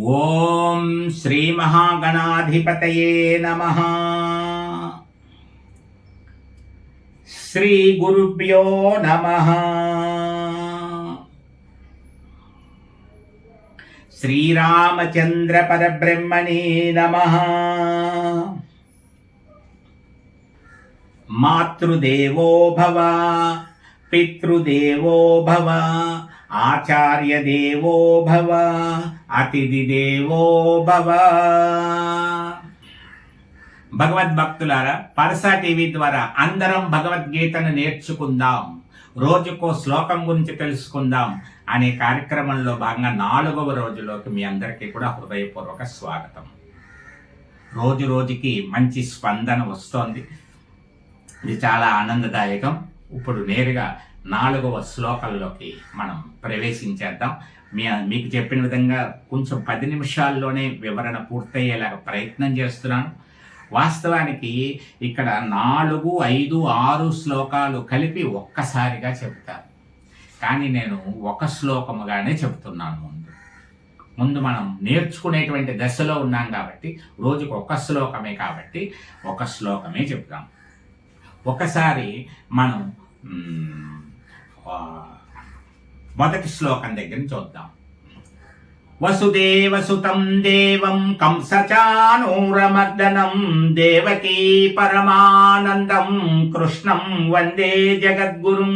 ఓం శ్రీ మహాగణాధిపతయే నమ శ్రీ గురుభ్యో నమ శ్రీరామచంద్ర పరబ్రహ్మణే నమ మాతృదేవో భవ పితృదేవో భవ ఆచార్యదేవో భవ అతిథి దేవో భవ. భగవద్భక్తులారా పరసా టీవీ ద్వారా అందరం భగవద్గీతను నేర్చుకుందాం రోజుకో శ్లోకం గురించి తెలుసుకుందాం అనే కార్యక్రమంలో భాగంగా నాలుగవ రోజులోకి మీ అందరికీ కూడా హృదయపూర్వక స్వాగతం. రోజు రోజుకి మంచి స్పందన వస్తోంది. ఇది చాలా ఆనందదాయకం. ఇప్పుడు నేరుగా నాలుగవ శ్లోకంలోకి మనం ప్రవేశించేద్దాం. మీ మీకు చెప్పిన విధంగా కొంచెం పది నిమిషాల్లోనే వివరణ పూర్తయ్యేలాగా ప్రయత్నం చేస్తున్నాను. వాస్తవానికి ఇక్కడ నాలుగు ఐదు ఆరు శ్లోకాలు కలిపి ఒక్కసారిగా చెబుతారు కానీ నేను ఒక శ్లోకముగానే చెబుతున్నాను ముందు. ముందు మనం నేర్చుకునేటువంటి దశలో ఉన్నాం కాబట్టి రోజుకు ఒక శ్లోకమే కాబట్టి ఒక శ్లోకమే చెప్తాం ఒకసారి మనం మొదటి శ్లోకం దగ్గర చూద్దాం వసుదేవసుతం దేవం కంసచానూరమర్దనం దేవకీ పరమానందం కృష్ణం వందే జగద్గురుం.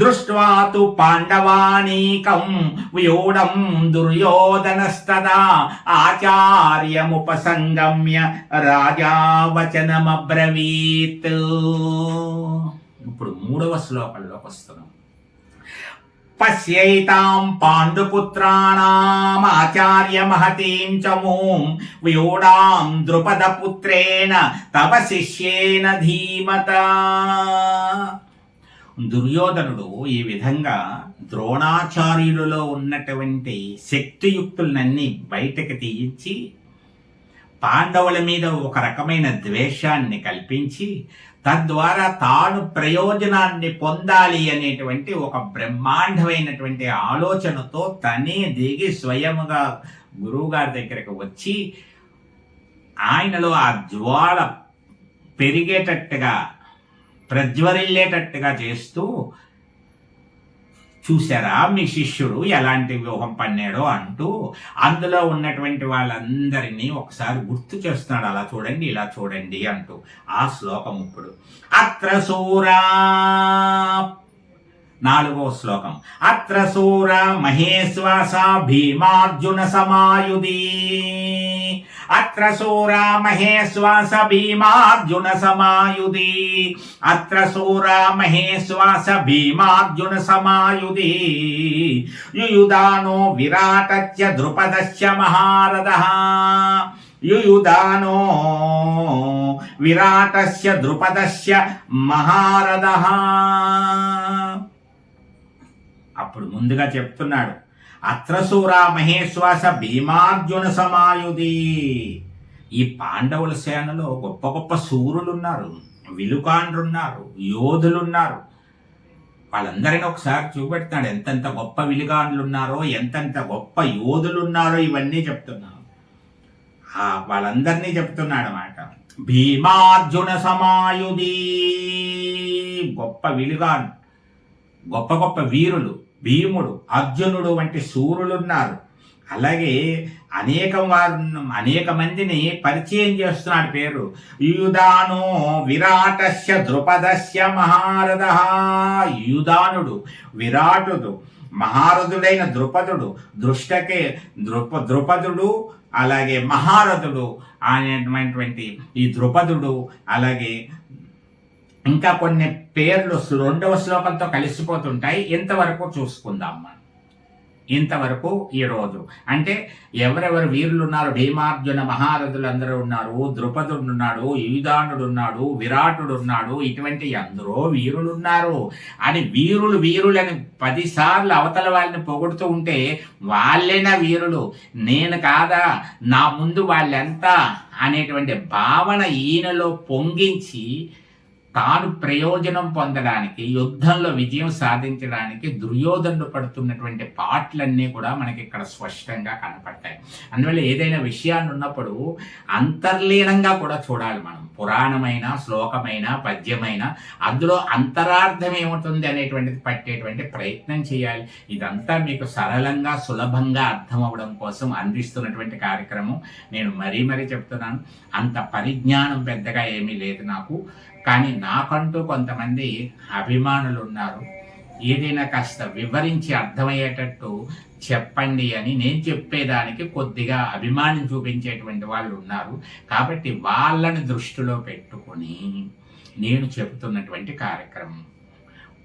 దృష్ట్వా తు పాండవానీకం వ్యూఢం దుర్యోధనస్తదా ఆచార్యముపసంగమ్య రాజా వచనమబ్రవీత్ ఇప్పుడు మూడవ శ్లోకంలోకి వస్తున్నాం. పశ్యైతాం పాండుపుత్రాణామాచార్య మహతీం చ మూం వ్యూఢాం ద్రుపదపుత్రేణ తవ శిష్యేన ధీమత. దుర్యోధనుడు ఈ విధంగా ద్రోణాచార్యులలో ఉన్నటువంటి శక్తియుక్తులన్నీ బయటకు తీయించి పాండవుల మీద ఒక రకమైన ద్వేషాన్ని కల్పించి తద్వారా తాను ప్రయోజనాన్ని పొందాలి అనేటువంటి ఒక బ్రహ్మాండమైనటువంటి ఆలోచనతో తనే దిగి స్వయముగా గురువుగారి దగ్గరకు వచ్చి ఆయనలో ఆ జ్వాల పెరిగేటట్టుగా ప్రజ్వరిల్లేటట్టుగా చేస్తూ చూసారా మీ శిష్యుడు ఎలాంటి వ్యూహం పన్నాడో అంటూ అందులో ఉన్నటువంటి వాళ్ళందరినీ ఒకసారి గుర్తు చేస్తున్నాడు అలా చూడండి ఇలా చూడండి అంటూ ఆ శ్లోకం ఇప్పుడు. అత్ర సూరా నాలుగో శ్లోకం. అత్ర సూర మహేశ్వాస భీమార్జున సమాయుధీ అత్ర సూరా మహేశ్వాస భీమార్జున సమాయుధి. అత్ర సూరా మహేశ్వాస భీమార్జున సమాయుధి. యుయుదానో విరాటస్య ద్రుపదస్య మహారథ. యుయుదానో విరాటస్య ద్రుపదస్య మహారథ. అప్పుడు ముందుగా చెప్తున్నాడు. అత్రసూర మహేశ్వాస భీమార్జున సమాయుధి. ఈ పాండవుల సేనలో గొప్ప గొప్ప సూరులున్నారు విలుకాండ్రున్నారు యోధులున్నారు. యోధులు ఉన్నారు వాళ్ళందరినీ ఒకసారి చూపెడతాడు ఎంతెంత గొప్ప విలుగాండ్లున్నారో ఎంతెంత గొప్ప యోధులున్నారో ఇవన్నీ చెప్తున్నాను ఆ వాళ్ళందరినీ చెప్తున్నాడు అన్నమాట. భీమార్జున సమాయుధి. గొప్ప విలుగాన్ గొప్ప గొప్ప వీరులు. భీముడు అర్జునుడు వంటి సూరులున్నారు అలాగే అనేక వారు అనేక మందిని పరిచయం చేస్తున్నాడు పేరు. యుధాను విరాటస్య ద్రుపదస్య మహారథ. యుధానుడు విరాటుడు మహారథుడైన ద్రుపదుడు దృష్టకే ద్రుప ద్రుపదుడు అలాగే మహారథుడు అనేటువంటి ఈ ద్రుపదుడు అలాగే ఇంకా కొన్ని పేర్లు రెండవ శ్లోకంతో కలిసిపోతుంటాయి. ఇంతవరకు చూసుకుందాం మనం. ఇంతవరకు ఈ రోజు. అంటే ఎవరెవరు వీరులు ఉన్నారు భీమార్జున మహారథులు అందరూ ఉన్నారు. ద్రుపదుడు ఉన్నాడు యుధానుడు ఉన్నాడు విరాటుడు ఉన్నాడు ఇటువంటి అందరూ వీరులు ఉన్నారు అని వీరులు వీరులని పదిసార్లు అవతల వాళ్ళని పొగుడుతూ ఉంటే వాళ్ళేనా వీరులు? నేను కాదా? నా ముందు వాళ్ళెంత? అనేటువంటి భావన ఈయనలో పొంగించి తాను ప్రయోజనం పొందడానికి యుద్ధంలో విజయం సాధించడానికి దుర్యోధనుడు పడుతున్నటువంటి పాటలన్నీ కూడా మనకి ఇక్కడ స్పష్టంగా కనపడతాయి. అందువల్ల ఏదైనా విషయాన్ని ఉన్నప్పుడు అంతర్లీనంగా కూడా చూడాలి మనం. పురాణమైన శ్లోకమైన పద్యమైన అందులో అంతరార్థం ఏముంటుంది అనేటువంటిది పట్టేటువంటి ప్రయత్నం చేయాలి. ఇదంతా మీకు సరళంగా సులభంగా అర్థం అవ్వడం కోసం అందిస్తున్నటువంటి కార్యక్రమం. నేను మరీ మరీ చెప్తున్నాను. అంత పరిజ్ఞానం పెద్దగా ఏమీ లేదు నాకు. కానీ నాకంటూ కొంతమంది అభిమానులు ఉన్నారు ఏదైనా కాస్త వివరించి అర్థమయ్యేటట్టు చెప్పండి అని నేను చెప్పేదానికి కొద్దిగా అభిమానం చూపించేటువంటి వాళ్ళు ఉన్నారు. కాబట్టి వాళ్ళని దృష్టిలో పెట్టుకొని నేను చెబుతున్నటువంటి కార్యక్రమం.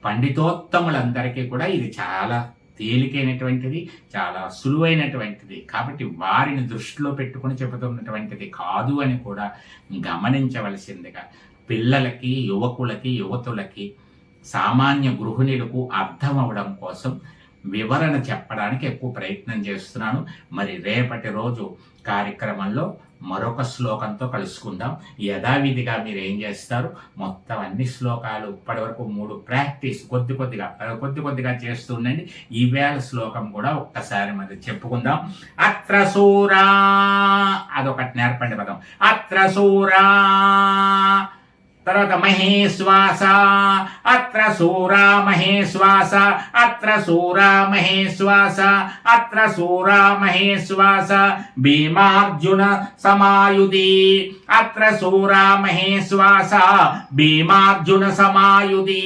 పండితోత్తములందరికీ కూడా ఇది చాలా తేలికైనటువంటిది చాలా సులువైనటువంటిది. కాబట్టి వారిని దృష్టిలో పెట్టుకుని చెబుతున్నటువంటిది కాదు అని కూడా గమనించవలసిందిగా పిల్లలకి యువకులకి యువతులకి సామాన్య గృహిణులకు అర్థం అవడం కోసం వివరణ చెప్పడానికి ఎక్కువ ప్రయత్నం చేస్తున్నాను. మరి రేపటి రోజు కార్యక్రమంలో మరొక శ్లోకంతో కలుసుకుందాం. యథావిధిగా మీరు ఏం చేస్తారు? మొత్తం అన్ని శ్లోకాలు ఇప్పటి వరకు మూడు ప్రాక్టీస్ కొద్ది కొద్దిగా కొద్ది కొద్దిగా చేస్తూ ఉండండి. ఈవేళ శ్లోకం కూడా ఒక్కసారి మరి చెప్పుకుందాం. అత్ర సూరా అదొకటి నేర్పండి పదం. అత్ర సూరా తర్వాత మహేశ్వాస అత్ర సూరా మహేశ్వాస అత్ర సూరా మహేశ్వాస అత్ర సూరా మహేశ్వాస భీమార్జున సమాయుధి అత్ర సూరా మహేశ్వాస భీమార్జున సమాయుధి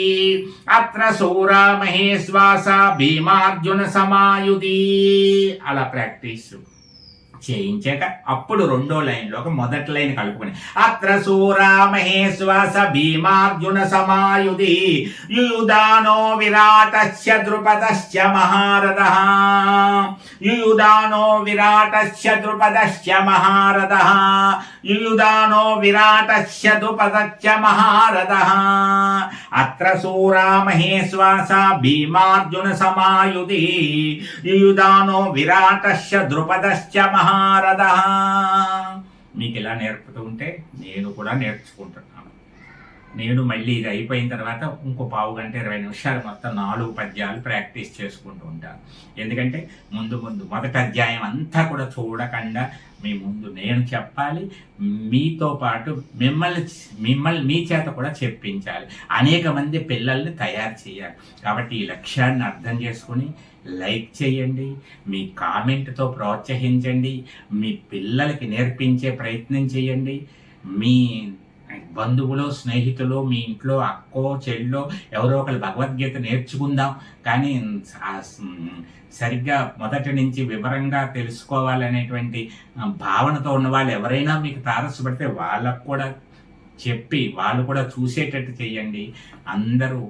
అత్ర సూరా మహేశ్వాస భీమార్జున సమాయుధి. అలా ప్రాక్టీస్. చేయించాక అప్పుడు రెండో లైన్లోకి మొదటి లైన్ కలుపుకుని అత్ర సూరా మహేశ్వాస భీమార్జున సమాయుధి యుయుదానో విరాటస్య ద్రుపదశ్చ మహారథ. యుయుదానో విరాటస్య ద్రుపదశ్చ మహారథ. యుయుదానో విరాటస్య ద్రుపదశ్చ మహారథ. అత్ర సూరా మహేశ్వాస భీమార్జున సమాయుధి యుయుదానో విరాటస్య ద్రుపదశ్చ మహా మహారథ మీకు ఇలా నేర్పుతూ ఉంటే నేను కూడా నేర్చుకుంటున్నాను నేను మళ్ళీ ఇది అయిపోయిన తర్వాత ఇంకో పావు గంట ఇరవై నిమిషాలు మొత్తం నాలుగు పద్యాలు ప్రాక్టీస్ చేసుకుంటూ ఉంటాను. ఎందుకంటే ముందు ముందు మొదటి అధ్యాయం అంతా కూడా చూడకుండా మీ ముందు నేను చెప్పాలి మీతో పాటు మిమ్మల్ని మిమ్మల్ని మీ చేత కూడా చెప్పించాలి. అనేక మంది పిల్లల్ని తయారు చేయాలి. కాబట్టి ఈ లక్ష్యాన్ని అర్థం చేసుకుని లైక్ చేయండి మీ కామెంట్తో ప్రోత్సహించండి మీ పిల్లలకి నేర్పించే ప్రయత్నం చేయండి మీ బంధువులు స్నేహితులు మీ ఇంట్లో అక్కో చెల్లో ఎవరో ఒకరు భగవద్గీత నేర్చుకుందాం. కానీ సరిగ్గా మొదటి నుంచి వివరంగా తెలుసుకోవాలనేటువంటి భావనతో ఉన్న వాళ్ళు ఎవరైనా మీకు తారసపడితే వాళ్ళకు కూడా చెప్పి వాళ్ళు కూడా చూసేటట్టు చేయండి అందరూ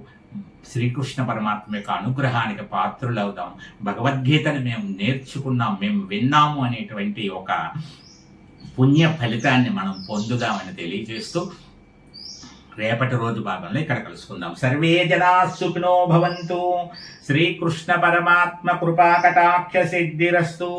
శ్రీకృష్ణ పరమాత్మ యొక్క అనుగ్రహానికి పాత్రులవుదాం. భగవద్గీతను మేము నేర్చుకున్నాం మేము విన్నాము అనేటువంటి ఒక పుణ్య ఫలితాన్ని మనం పొందుదామని తెలియజేస్తూ రేపటి రోజు భాగంలో ఇక్కడ కలుసుకుందాం. సర్వే జనా సుఖినో భవంతు. శ్రీకృష్ణ పరమాత్మ కృపా కటాక్ష సిద్ధిరస్తు.